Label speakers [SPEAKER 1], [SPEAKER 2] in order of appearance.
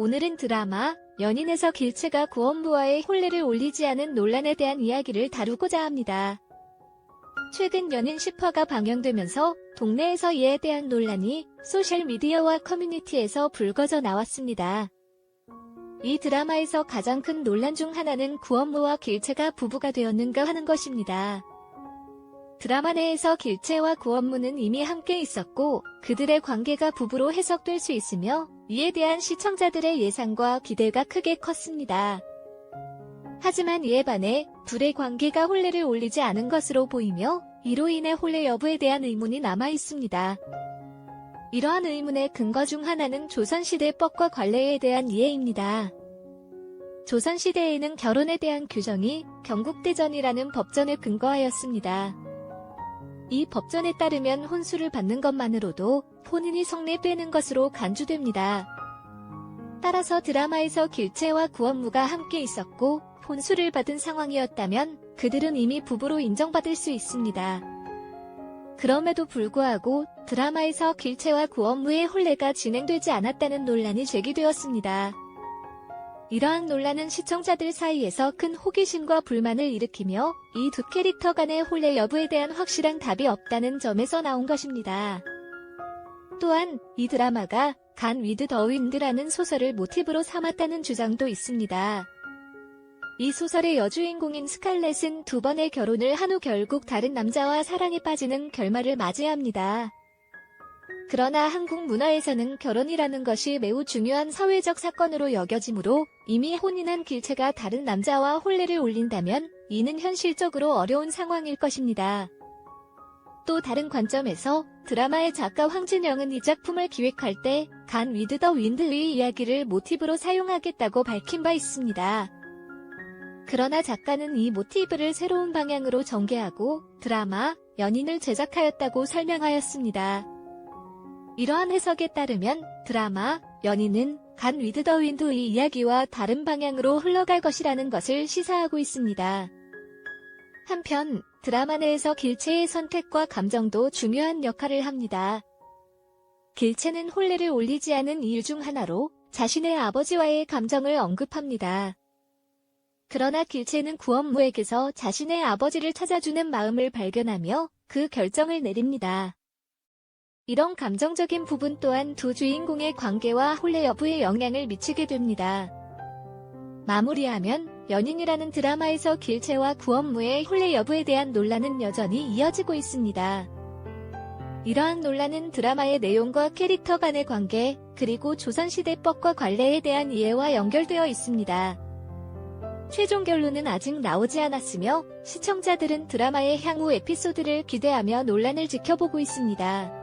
[SPEAKER 1] 오늘은 드라마 연인에서 길채가 구원부와의 혼례를 올리지 않은 논란에 대한 이야기를 다루고자 합니다. 최근 연인 10화가 방영되면서 동네에서 이에 대한 논란이 소셜미디어와 커뮤니티에서 불거져 나왔습니다. 이 드라마에서 가장 큰 논란 중 하나는 구원무와 길채가 부부가 되었는가 하는 것입니다. 드라마 내에서 길채와 구원무는 이미 함께 있었고 그들의 관계가 부부로 해석될 수 있으며 이에 대한 시청자들의 예상과 기대가 크게 컸습니다. 하지만 이에 반해 둘의 관계가 혼례를 올리지 않은 것으로 보이며 이로 인해 혼례 여부에 대한 의문이 남아 있습니다. 이러한 의문의 근거 중 하나는 조선시대 법과 관례에 대한 이해입니다. 조선시대에는 결혼에 대한 규정이 경국대전이라는 법전에 근거하였습니다. 이 법전에 따르면 혼수를 받는 것만으로도 본인이 성례되는 것으로 간주됩니다. 따라서 드라마에서 길채와 구원무가 함께 있었고 혼수를 받은 상황이었다면 그들은 이미 부부로 인정받을 수 있습니다. 그럼에도 불구하고 드라마에서 길채와 구원무의 혼례가 진행되지 않았다는 논란이 제기되었습니다. 이러한 논란은 시청자들 사이에서 큰 호기심과 불만을 일으키며 이 두 캐릭터 간의 혼례 여부에 대한 확실한 답이 없다는 점에서 나온 것입니다. 또한 이 드라마가 간 위드 더 윈드라는 소설을 모티브로 삼았다는 주장도 있습니다. 이 소설의 여주인공인 스칼렛은 두 번의 결혼을 한 후 결국 다른 남자와 사랑에 빠지는 결말을 맞이합니다. 그러나 한국 문화에서는 결혼이라는 것이 매우 중요한 사회적 사건으로 여겨지므로 이미 혼인한 길채가 다른 남자와 혼례를 올린다면 이는 현실적으로 어려운 상황일 것입니다. 또 다른 관점에서 드라마의 작가 황진영은 이 작품을 기획할 때 간 위드 더 윈드의 이야기를 모티브로 사용하겠다고 밝힌 바 있습니다. 그러나 작가는 이 모티브를 새로운 방향으로 전개하고 드라마 연인을 제작하였다고 설명하였습니다. 이러한 해석에 따르면 드라마 연인은 간 위드 더 윈드의 이야기와 다른 방향으로 흘러갈 것이라는 것을 시사하고 있습니다. 한편 드라마 내에서 길채의 선택과 감정도 중요한 역할을 합니다. 길채는 혼례를 올리지 않은 이유 중 하나로 자신의 아버지와의 감정을 언급합니다. 그러나 길채는 구원무에게서 자신의 아버지를 찾아주는 마음을 발견하며 그 결정을 내립니다. 이런 감정적인 부분 또한 두 주인공의 관계와 혼례 여부에 영향을 미치게 됩니다. 마무리하면 연인이라는 드라마에서 길채와 구원무의 혼례 여부에 대한 논란은 여전히 이어지고 있습니다. 이러한 논란은 드라마의 내용과 캐릭터 간의 관계, 그리고 조선시대법과 관례에 대한 이해와 연결되어 있습니다. 최종 결론은 아직 나오지 않았으며 시청자들은 드라마의 향후 에피소드를 기대하며 논란을 지켜보고 있습니다.